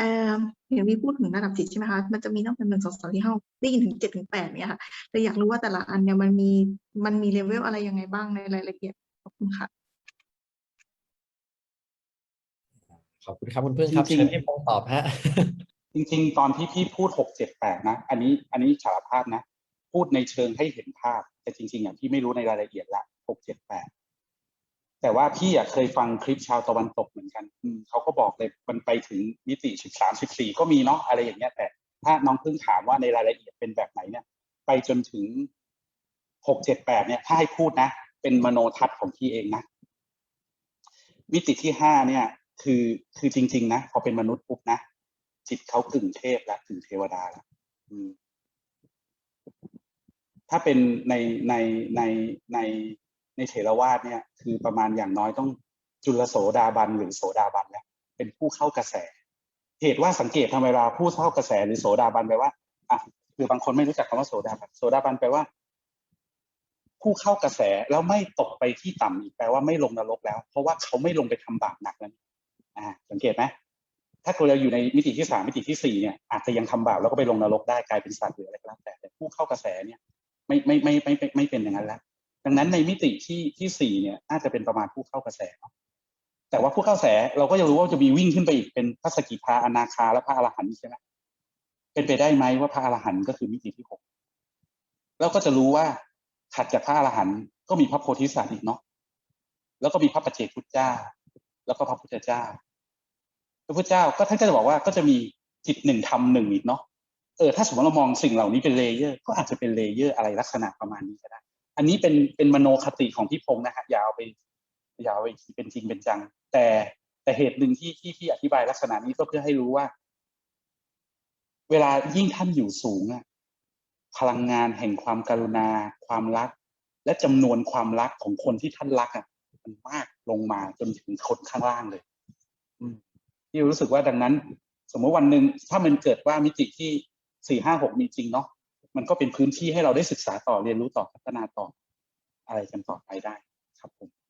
เอ่อเห็นมีพูดถึงระดับจิตใช่ไหมคะ มันจะมีตั้งแต่หนึ่งสองสามสี่ห้าได้ยินถึงเจ็ดถึงแปดเนี่ยค่ะเลยอยากรู้ว่าแต่ละอันเนี่ยมันมีมันมีเลเวลอะไรยังไงบ้างในรายละเอียดขอบคุณค่ะขอบคุณครับคุณพึ่งครับจริงๆเชิญพี่พงศ์ตอบฮะจริง ๆ ตอนที่พี่พูดหกเจ็ดแปดนะ อันนี้อันนี้สารภาพนะ พูดในเชิงให้เห็นภาพ แต่จริงๆอะพี่ไม่รู้ในรายละเอียดละหกเจ็ดแปด แต่ว่าพี่อะเคยฟังคลิปชาวตะวันตกเหมือนกันเขาก็บอกเลยมันไปถึงมิติสิบสามสิบสี่ก็มีเนาะอะไรอย่างเงี้ย แต่ถ้าน้องเพิ่งถามว่าในรายละเอียดเป็นแบบไหนเนี่ย ไปจนถึงหกเจ็ดแปดเนี่ยถ้าให้พูดนะ เป็นมโนทัศน์ของพี่เองนะมิติที่ห้าเนี่ย คือคือจริง ๆ นะพอเป็นมนุษย์ปุ๊บนะจิตเขากึ่งเทพและกึ่งเทวดาแล้วถ้าเป็นในในในใน ในเถรวาทเนี่ยคือประมาณอย่างน้อยต้องจุลโสดาบันหรือโสดาบันแล้วเป็นผู้เข้ากระแส เหตุว่าสังเกตทำไมเวลาผู้เข้ากระแสหรือโสดาบันแปลว่าอะคือบางคนไม่รู้จักคำว่าโสดาบันโสดาบันแปลว่า ผู้เข้ากระแสแล้วไม่ตกไปที่ต่ำอีกแปลว่าไม่ลงนรกแล้ว เพราะว่าเขาไม่ลงไปทำบาปหนักแล้วอ่า สังเกตไหมถ้าเราอยู่ในมิติที่สามมิติที่สี่เนี่ยอาจจะยังทำบาปแล้วก็ไปลงนรกได้กลายเป็นสัตว์หรืออะไรก็แล้วแต่แต่ผู้เข้ากระแสเนี่ย ไม่ไม่ไม่ไม่ไม่ไม่เป็นอย่างนั้นแล้ว ดังนั้นในมิติที่ที่สี่เนี่ยน่าจะเป็นประมาณผู้เข้ากระแส แต่ว่าผู้เข้ากระแสเราก็จะรู้ว่าจะมีวิ่งขึ้นไปอีกเป็นพระสกิทาอนาคาและพระอรหันต์ใช่ไหมเป็นไปได้ไหมว่าพระอรหันต์ก็คือมิติที่หกแล้วก็จะรู้ว่าถัดจากพระอรหันต์ก็มีพระโพธิสัตว์อีกเนาะแล้วก็มีพระปัจเจกพุทธเจ้า แล้วก็พระพุทธเจ้า พระพุทธเจ้าก็ท่านก็จะบอกว่าก็จะมีจิตหนึ่งธรรมหนึ่งอีกเนาะเออถ้าสมมติเรามองสิ่งเหล่านี้เป็นเลเยอร์ ก็อาจจะเป็นเลเยอร์อะไรลักษณะประมาณนี้ก็ได้ อันนี้เป็นเป็นมโนคติของพี่พงษ์นะฮะอย่าเอาไปอย่าเอาไปเป็นจริงเป็นจัง แต่แต่เหตุหนึ่งที่ที่ที่อธิบายลักษณะนี้ก็เพื่อให้รู้ว่า เวลายิ่งท่านอยู่สูงอะพลังงานแห่งความกรุณา ความรัก และจำนวนความรักของคนที่ท่านรักอะมันมากลงมาจนถึงคนข้างล่างเลยที่รู้สึกว่าดังนั้น สมมติวันหนึ่งถ้ามันเกิดว่ามิติที่สี่ห้าหกมีจริงเนาะ มันก็เป็นพื้นที่ให้เราได้ศึกษาต่อเรียนรู้ต่อพัฒนาต่ออะไรกันต่อไปได้ครับผม